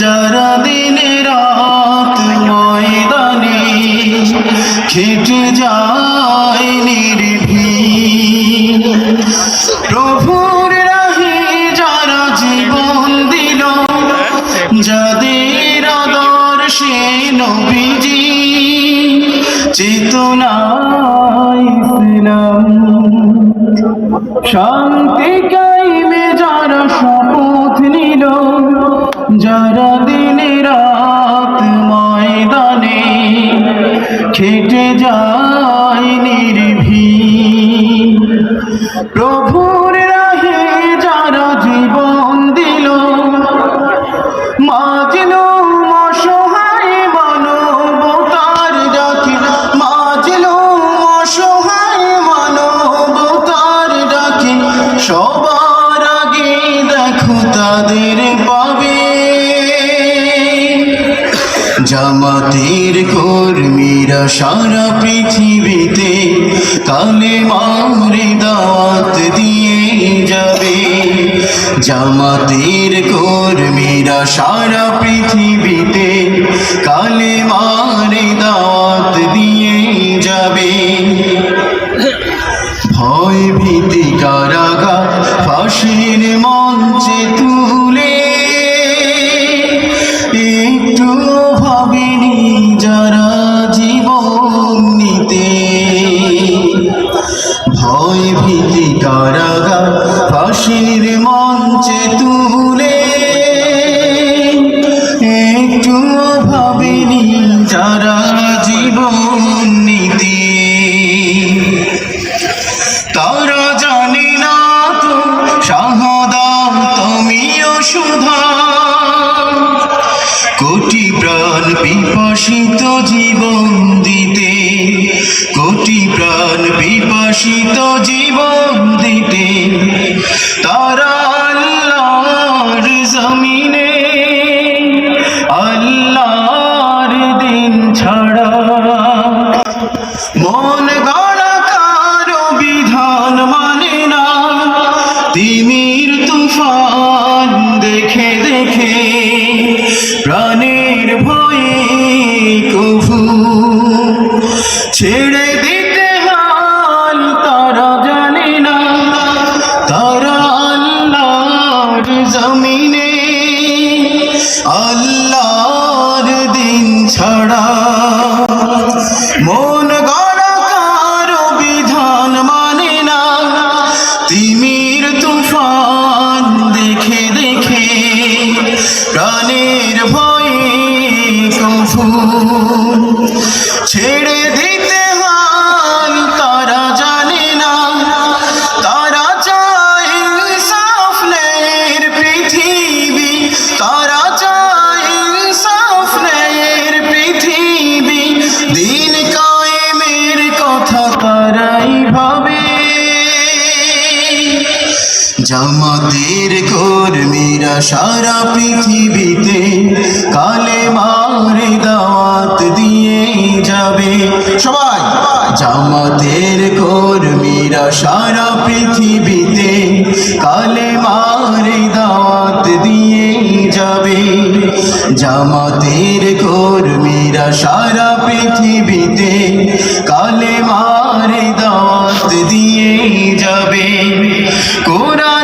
যারা দিনে রাত ময়দানে খেটে যায় নির্ভীক। প্রভুর রাহে যারা জীবন দিল, যাদের আদর্শে নবীজি চেতনা ইসলাম খেটে যায় নির্ভীক। প্রভুর রাহে যারা জীবন দিল মাজলো অসহায় সবার আগে দেখো তাদের জামাতের কর্মীরা সারা পৃথিবীতে কালে মারে দাওয়াত দিয়ে যাবে। জামাতের কর্মীরা সারা পৃথিবীতে কালে মারে দাওয়াত দিয়ে যাবে। ভয় ভীতি কারাগা ফাঁসির মঞ্চে তুলে ভয় ভীতি কারাগা ফাঁসির মঞ্চে তুলে একটু ভাবিনি যারা জীবন নিতে। তারা জানে না তো শাহাদা তুমিও সুধা। কোটি প্রাণ বিপাসিত জীবন বিপাসিত জীবন দিতে তারা জমিনে জামাতের কর্মীরা সারা পৃথিবীতে কালে মারে দাওয়াত দিয়ে যাবে। সবাই, জামাতের কর্মীরা সারা পৃথিবীতে কালে মারে দাওয়াত দিয়ে যাবে। জামাতের কর্মীরা সারা পৃথিবীতে কালে মারে দাঁত দিয়ে যাবে। কোরআনের